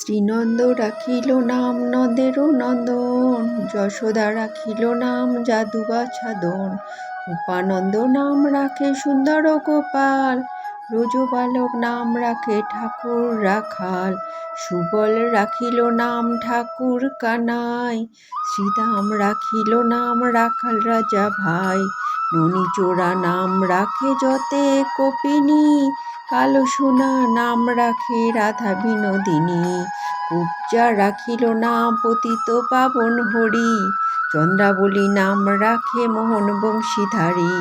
শ্রীনন্দ রাখিল নাম নন্দেরও নন্দন, যশোদা রাখিল নাম যাদু বাছাদন উপানন্দ নাম রাখে সুন্দর গোপাল রোজ বালক নাম রাখে ঠাকুর রাখাল, সুবল রাখিল নাম ঠাকুর কানাই, শ্রীদাম রাখিল নাম রাখাল রাজা ভাই, ননীচোরা নাম রাখে যতে কপিনী কালো সোনা নাম রাখে রাধা বিনোদিনী। কুবজা রাখিল না পতিত পাবন হরি। চন্দ্রাবলী নাম রাখে মোহন বংশীধারী।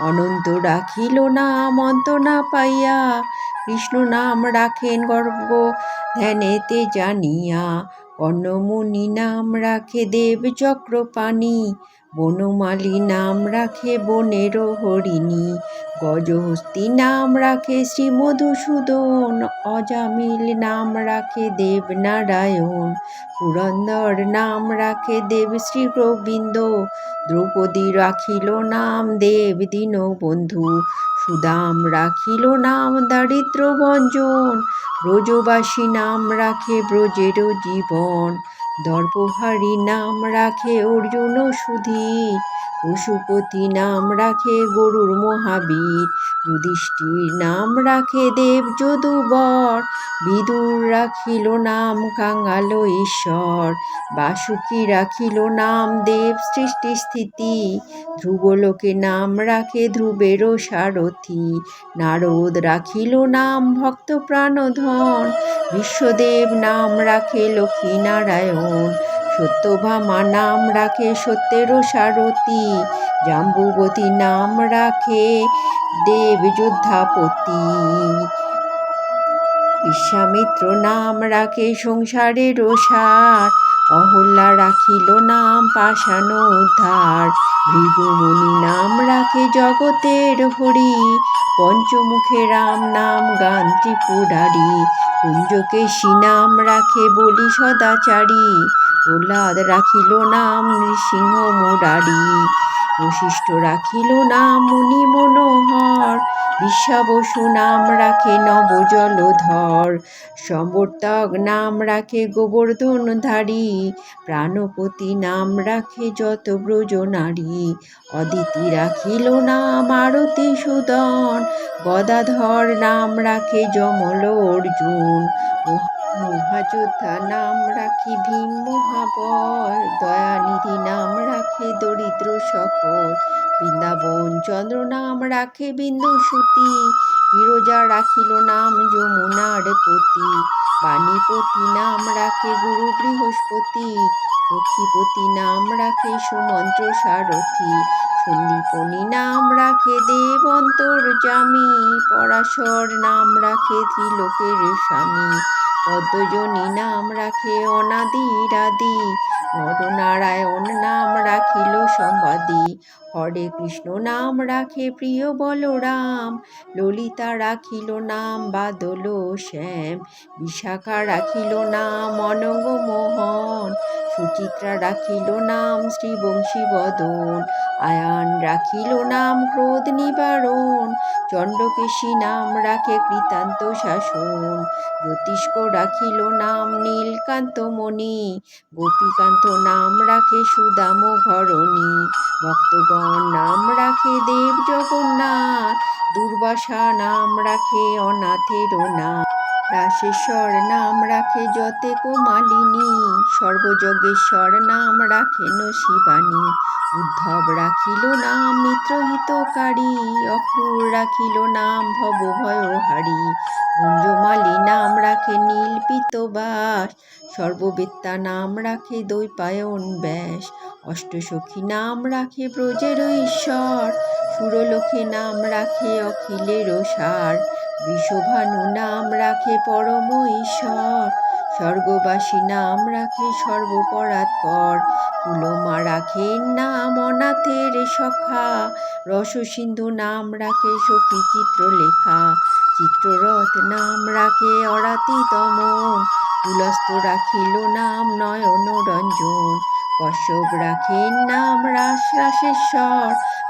অনন্ত রাখিল নাম অন্ত না পাইয়া। কৃষ্ণ নাম রাখেন গর্ব ধ্যানেতে জানিয়া। কর্ণমুনি নাম রাখে দেব চক্রপাণি। বনমালী নাম রাখে বনের হরিণী, গজহস্তি নাম রাখে শ্রী মধুসূদন, অজামিল নাম রাখে দেবনারায়ণ, পুরন্দর নাম রাখে দেব শ্রী গোবিন্দ, দ্রৌপদী রাখিল নাম দেব দীনবন্ধু, সুদাম রাখিল নাম দারিদ্র ভঞ্জন ব্রজবাসী নাম রাখে ব্রজের জীবন দর্পহারী নাম রাখে অর্জুন সুধীর পশুপতি নাম রাখে গরুর মহাবীর। যুধিষ্ঠির নাম রাখে দেব যদুবর। বিদুর রাখিল নাম কাঙ্গাল ঈশ্বর বাসুকি রাখিল নাম দেব সৃষ্টি স্থিতি ধ্রুবলোকে নাম রাখে ধ্রুবেরও সারথি। নারদ রাখিল নাম ভক্ত প্রাণধন। বিশ্বদেব নাম রাখে লক্ষ্মী নারায়ণ। সত্যভামা নাম রাখে সত্যেরও সারথি, জাম্বুবতী নাম রাখে দেব যোদ্ধাপতি। বিশ্বামিত্র নাম রাখে সংসারের সার, অহল্যা রাখিল নাম পাষাণ উদ্ধার। ভৃগুমুনি নাম রাখে জগতের হরি, পঞ্চমুখে রাম নাম গান ত্রিপুরারি কুঞ্জকেশী নাম রাখে বলি সদাচারী। প্রহ্লাদ রাখিল নাম নৃসিংহ মুরারি। বশিষ্ঠ রাখিল নাম মুনি মনোহর। বিশ্বাবসু নাম রাখে নবজলধর। সম্বর্তক নাম রাখে গোবর্ধনধারী। প্রাণপতি নাম রাখে যত ব্রজ নারী অদিতি রাখিল নাম আরতি সুদন। গদাধর নাম রাখে যমল অর্জুন মহাযোদ্ধা নাম রাখি ভীম মহাবল দয়ানিধি নাম রাখে দরিদ্র সকল। বৃন্দাবন চন্দ্র নাম রাখে বিন্দু সুতি বিরজা রাখিল নাম যমুনার পতি। বাণীপতি নাম রাখে গুরু বৃহস্পতি, লক্ষ্মীপতি নাম রাখে সুমন্ত্র সারথি। সন্দীপনী নাম রাখে দেব অন্তর্জামী পরাশর নাম রাখে ত্রিলোকের স্বামী। পদ্মজনী নাম রাখে অনাদিরাদি নরনারায়ণ নাম রাখিল সমাদি হরে কৃষ্ণ নাম রাখে প্রিয় বলরাম। ললিতা রাখিল নাম বাদল শ্যাম। বিশাখা রাখিল নাম অনঙ্গ মোহন। সুচিত্রা রাখিল নাম শ্রীবংশী বদন আয়ান রাখিল নাম ক্রোধ নিবারণ চণ্ডকেশী নাম রাখে কৃতান্ত শাসন, জ্যোতিষ্ক রাখিল নাম নীলকান্ত মণি, গোপীকান্ত নাম রাখে সুদাম ঘরণী ভক্তগণ নাম রাখে দেব জগন্নাথ, দুর্বাসা নাম রাখে অনাথের নাম। রাশেশ্বর নাম রাখে যতে কোমালিনী সর্বযজ্ঞেশ্বর নাম রাখেন শিবানী উদ্ধব রাখিল নাম মিত্রহিতকারী অক্রূর রাখিল নাম ভব ভয়হারী গুঞ্জমালী নাম রাখে নীল পিতবাস সর্ববেত্তা নাম রাখে দৈপায়ন ব্যাস অষ্টসখী নাম রাখে ব্রজের ঈশ্বর। সুরলোকে নাম রাখে অখিলের সার বিষভানু নাম রাখে পরম ঈশ্বর স্বর্গবাসী নাম রাখে সর্বপরাৎপর কুলমা রাখেন নাম অনাথের সখা রসসিন্ধু নাম রাখে সখী চিত্রলেখা, চিত্ররথ নাম রাখে অরাতি দমন তুলস্ত রাখিল নাম নয়ন রঞ্জন, কশ্যপ রাখেন নাম রাস রাসেশ্বর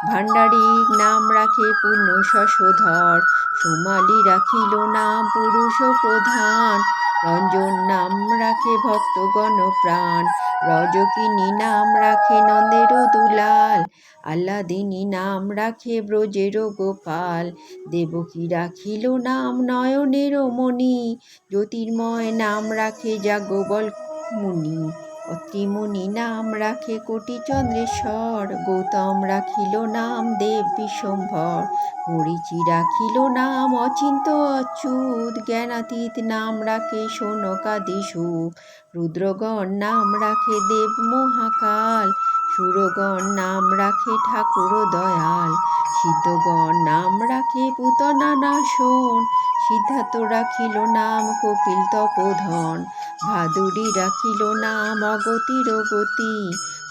ভাণ্ডারিক নাম রাখে পূর্ণ শশধর সোমালি রাখিল নাম পুরুষ প্রধান। রঞ্জন নাম রাখে ভক্তগণ প্রাণ। রজকিনী নাম রাখে নন্দেরও দুলাল। আল্লাদিনী নাম রাখে ব্রজের গোপাল। দেবকী রাখিল নাম নয়নের মণি। জ্যোতির্ময় নাম রাখে যাজ্ঞবল মুনি অত্রিমুনি নাম রাখে কোটি চন্দ্রেশ্বর, গৌতম রাখিল নাম দেব বিশ্বম্ভর মরিচি রাখিল নাম অচিন্ত অচ্যুত, জ্ঞানাতীত নাম রাখে সৌনকাদি সুখ, রুদ্রগণ নাম রাখে দেব মহাকাল, সুরগণ নাম রাখে ঠাকুর দয়াল, সিদ্ধগণ নাম রাখে পুতনা নাশন, সিদ্ধার্থ রাখিল নাম কপিল তপোধন ভাদুরী রাখিল নাম অগতির গতি,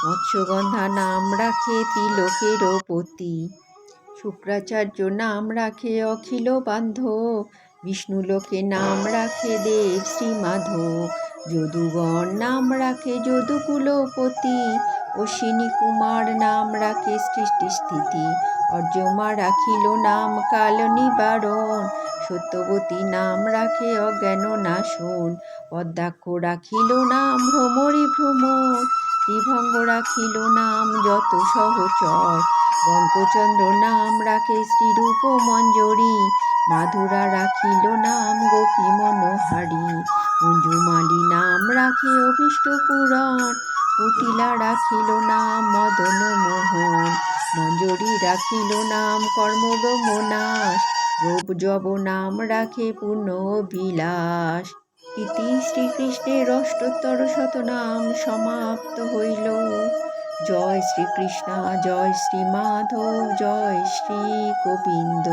মৎস্যগন্ধা নাম রাখে ত্রিলোকের পতি। শুক্রাচার্য নাম রাখে অখিল বান্ধব, বিষ্ণুলোকে নাম রাখে দেব শ্রী মাধব যদুগণ নাম রাখে যদুকুলপতি অশ্বিনী কুমার নাম রাখে সৃষ্টি স্থিতি অর্যমা রাখিল নাম কাল নিবারণ সত্যবতী নাম রাখে অজ্ঞান নাশন পদ্মাক্ষ রাখিল নাম ভ্রমরী ভ্রমর। ত্রিভঙ্গ রাখিল নাম যত সহচর। বঙ্কচন্দ্র নাম রাখে শ্রীরূপ মঞ্জরি। মাধুরা রাখিল নাম গোপী মনোহারী। মঞ্জুমালী নাম রাখে অভীষ্ট পুরাণ। কুটিলা রাখিল নাম মদন মোহন। মঞ্জরি রাখিল নাম কর্মব্রহ্ম নাশ। রূপ জব নাম রাখে পূর্ণ বিলাস ইতি শ্রীকৃষ্ণের অষ্টোত্তর শতনাম সমাপ্ত হইল। জয় শ্রীকৃষ্ণ, জয় শ্রী মাধব জয় শ্রী গোবিন্দ